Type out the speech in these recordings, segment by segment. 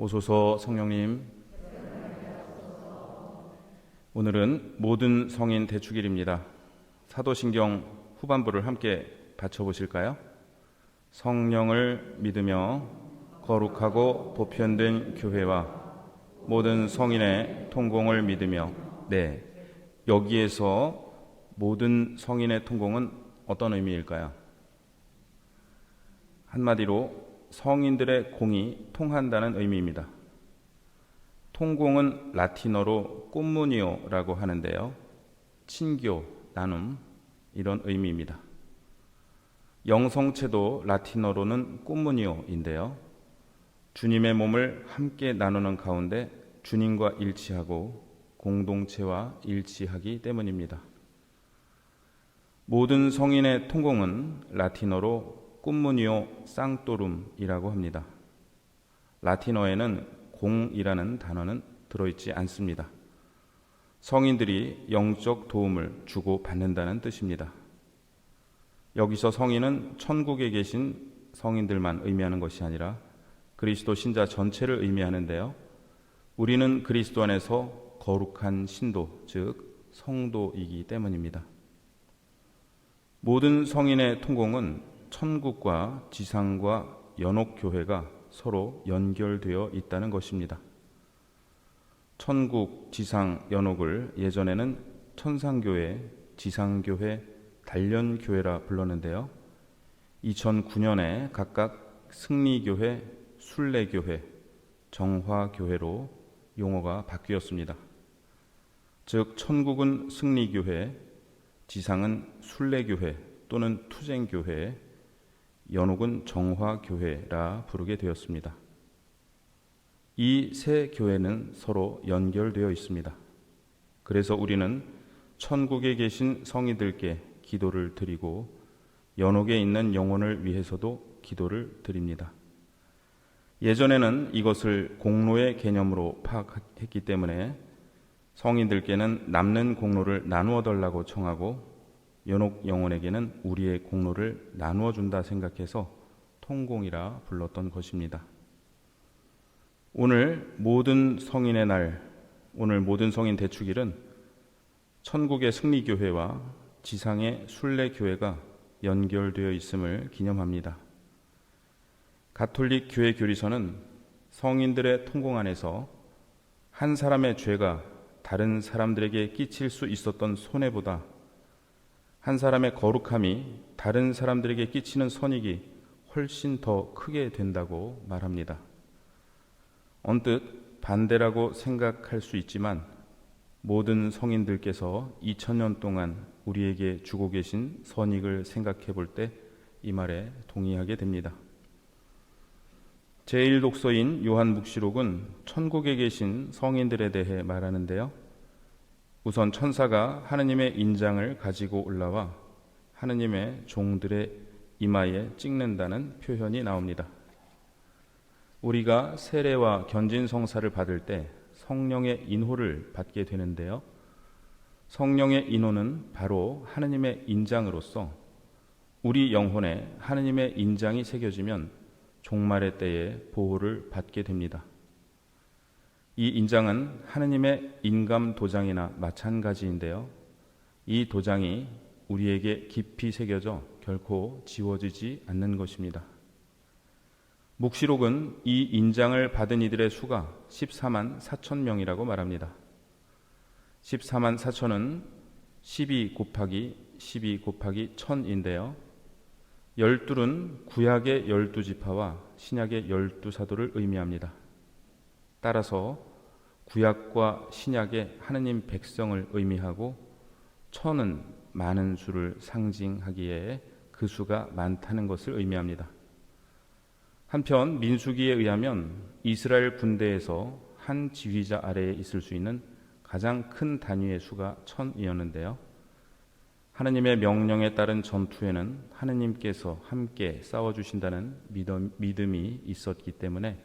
오소서 성령님. 오늘은 모든 성인 대축일입니다. 사도신경 후반부를 함께 받쳐보실까요? 성령을 믿으며 거룩하고 보편된 교회와 모든 성인의 통공을 믿으며 네 여기에서 모든 성인의 통공은 어떤 의미일까요? 한마디로 성인들의 공이 통한다는 의미입니다. 통공은 라틴어로 꽃무니오라고 하는데요. 친교, 나눔 이런 의미입니다. 영성체도 라틴어로는 꽃무니오인데요. 주님의 몸을 함께 나누는 가운데 주님과 일치하고 공동체와 일치하기 때문입니다. 모든 성인의 통공은 라틴어로 꿈무니오 쌍토룸이라고 합니다. 라틴어에는 공이라는 단어는 들어있지 않습니다. 성인들이 영적 도움을 주고 받는다는 뜻입니다. 여기서 성인은 천국에 계신 성인들만 의미하는 것이 아니라 그리스도 신자 전체를 의미하는데요. 우리는 그리스도 안에서 거룩한 신도, 즉 성도이기 때문입니다. 모든 성인의 통공은 천국과 지상과 연옥교회가 서로 연결되어 있다는 것입니다. 천국, 지상, 연옥을 예전에는 천상교회, 지상교회, 단련교회라 불렀는데요. 2009년에 각각 승리교회, 순례교회, 정화교회로 용어가 바뀌었습니다. 즉, 천국은 승리교회, 지상은 순례교회 또는 투쟁교회, 연옥은 정화교회라 부르게 되었습니다. 이 세 교회는 서로 연결되어 있습니다. 그래서 우리는 천국에 계신 성이들께 기도를 드리고 연옥에 있는 영혼을 위해서도 기도를 드립니다. 예전에는 이것을 공로의 개념으로 파악했기 때문에 성인들께는 남는 공로를 나누어 달라고 청하고 연옥 영혼에게는 우리의 공로를 나누어 준다 생각해서 통공이라 불렀던 것입니다. 오늘 모든 성인의 날, 오늘 모든 성인 대축일은 천국의 승리교회와 지상의 순례교회가 연결되어 있음을 기념합니다. 가톨릭 교회 교리서는 성인들의 통공 안에서 한 사람의 죄가 다른 사람들에게 끼칠 수 있었던 손해보다 한 사람의 거룩함이 다른 사람들에게 끼치는 선익이 훨씬 더 크게 된다고 말합니다. 언뜻 반대라고 생각할 수 있지만 모든 성인들께서 2000년 동안 우리에게 주고 계신 선익을 생각해 볼 때 이 말에 동의하게 됩니다. 제1독서인 요한 묵시록은 천국에 계신 성인들에 대해 말하는데요. 우선 천사가 하느님의 인장을 가지고 올라와 하느님의 종들의 이마에 찍는다는 표현이 나옵니다. 우리가 세례와 견진 성사를 받을 때 성령의 인호를 받게 되는데요. 성령의 인호는 바로 하느님의 인장으로서 우리 영혼에 하느님의 인장이 새겨지면 종말의 때에 보호를 받게 됩니다. 이 인장은 하느님의 인감 도장이나 마찬가지인데요. 이 도장이 우리에게 깊이 새겨져 결코 지워지지 않는 것입니다. 묵시록은 이 인장을 받은 이들의 수가 14만 4천 명이라고 말합니다. 14만 4천은 12 곱하기 12 곱하기 1000인데요. 열둘은 구약의 열두 지파와 신약의 열두 사도를 의미합니다. 따라서 구약과 신약의 하느님 백성을 의미하고 천은 많은 수를 상징하기에 그 수가 많다는 것을 의미합니다. 한편 민수기에 의하면 이스라엘 군대에서 한 지휘자 아래에 있을 수 있는 가장 큰 단위의 수가 천이었는데요. 하느님의 명령에 따른 전투에는 하느님께서 함께 싸워주신다는 믿음이 있었기 때문에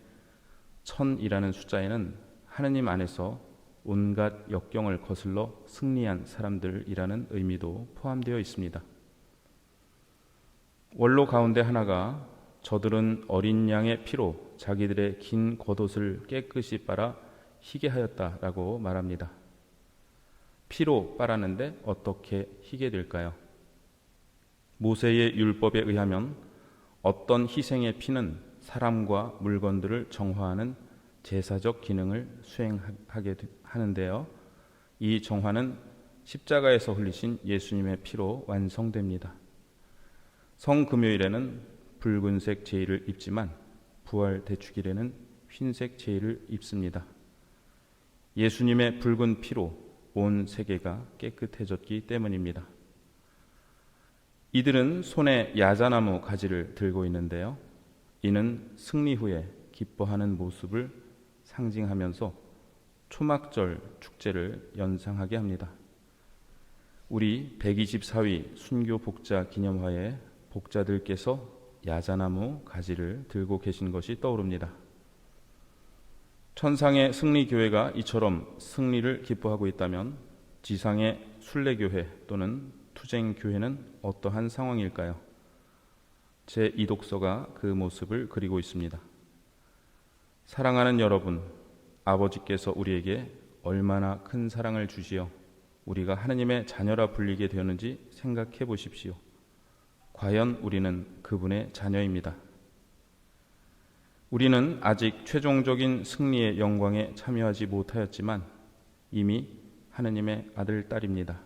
천이라는 숫자에는 하느님 안에서 온갖 역경을 거슬러 승리한 사람들이라는 의미도 포함되어 있습니다. 원로 가운데 하나가 저들은 어린 양의 피로 자기들의 긴 겉옷을 깨끗이 빨아 희게 하였다라고 말합니다. 피로 빨았는데 어떻게 희게 될까요? 모세의 율법에 의하면 어떤 희생의 피는 사람과 물건들을 정화하는 제사적 기능을 수행하게 하는데요. 이 정화는 십자가에서 흘리신 예수님의 피로 완성됩니다. 성금요일에는 붉은색 제의를 입지만 부활 대축일에는 흰색 제의를 입습니다. 예수님의 붉은 피로 온 세계가 깨끗해졌기 때문입니다. 이들은 손에 야자나무 가지를 들고 있는데요. 이는 승리 후에 기뻐하는 모습을 상징하면서 초막절 축제를 연상하게 합니다. 우리 124위 순교 복자 기념화에 복자들께서 야자나무 가지를 들고 계신 것이 떠오릅니다. 천상의 승리교회가 이처럼 승리를 기뻐하고 있다면 지상의 순례교회 또는 투쟁교회는 어떠한 상황일까요? 제 이독서가 그 모습을 그리고 있습니다. 사랑하는 여러분, 아버지께서 우리에게 얼마나 큰 사랑을 주시어 우리가 하느님의 자녀라 불리게 되었는지 생각해 보십시오. 과연 우리는 그분의 자녀입니다. 우리는 아직 최종적인 승리의 영광에 참여하지 못하였지만 이미 하느님의 아들, 딸입니다.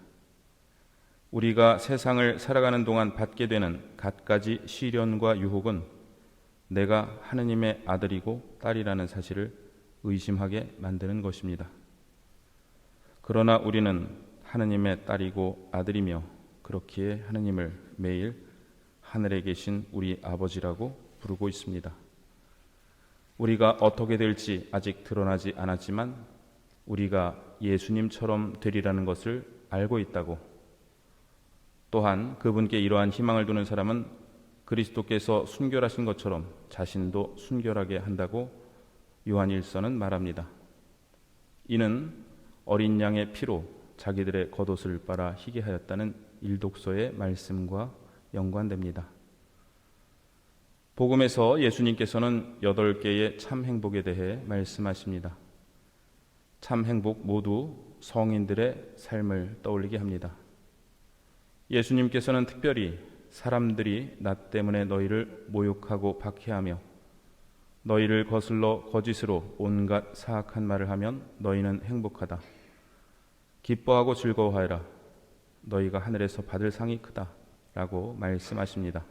우리가 세상을 살아가는 동안 받게 되는 갖가지 시련과 유혹은 내가 하느님의 아들이고 딸이라는 사실을 의심하게 만드는 것입니다. 그러나 우리는 하느님의 딸이고 아들이며 그렇기에 하느님을 매일 하늘에 계신 우리 아버지라고 부르고 있습니다. 우리가 어떻게 될지 아직 드러나지 않았지만 우리가 예수님처럼 되리라는 것을 알고 있다고 또한 그분께 이러한 희망을 두는 사람은 그리스도께서 순결하신 것처럼 자신도 순결하게 한다고 요한일서는 말합니다. 이는 어린 양의 피로 자기들의 겉옷을 빨아 희게 하였다는 일독서의 말씀과 연관됩니다. 복음에서 예수님께서는 여덟 개의 참 행복에 대해 말씀하십니다. 참 행복 모두 성인들의 삶을 떠올리게 합니다. 예수님께서는 특별히 사람들이 나 때문에 너희를 모욕하고 박해하며 너희를 거슬러 거짓으로 온갖 사악한 말을 하면 너희는 행복하다. 기뻐하고 즐거워하여라. 너희가 하늘에서 받을 상이 크다. 라고 말씀하십니다.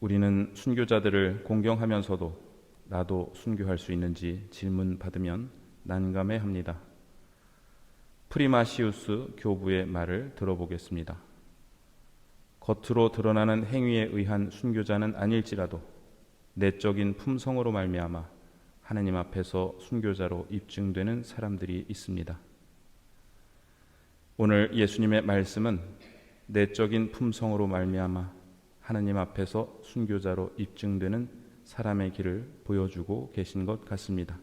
우리는 순교자들을 공경하면서도 나도 순교할 수 있는지 질문 받으면 난감해 합니다. 프리마시우스 교부의 말을 들어보겠습니다. 겉으로 드러나는 행위에 의한 순교자는 아닐지라도 내적인 품성으로 말미암아 하느님 앞에서 순교자로 입증되는 사람들이 있습니다. 오늘 예수님의 말씀은 내적인 품성으로 말미암아 하느님 앞에서 순교자로 입증되는 사람의 길을 보여주고 계신 것 같습니다.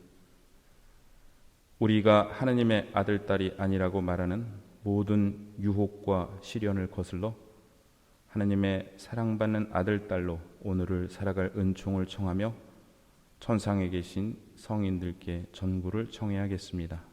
우리가 하느님의 아들, 딸이 아니라고 말하는 모든 유혹과 시련을 거슬러 하느님의 사랑받는 아들, 딸로 오늘을 살아갈 은총을 청하며 천상에 계신 성인들께 전구를 청해야겠습니다.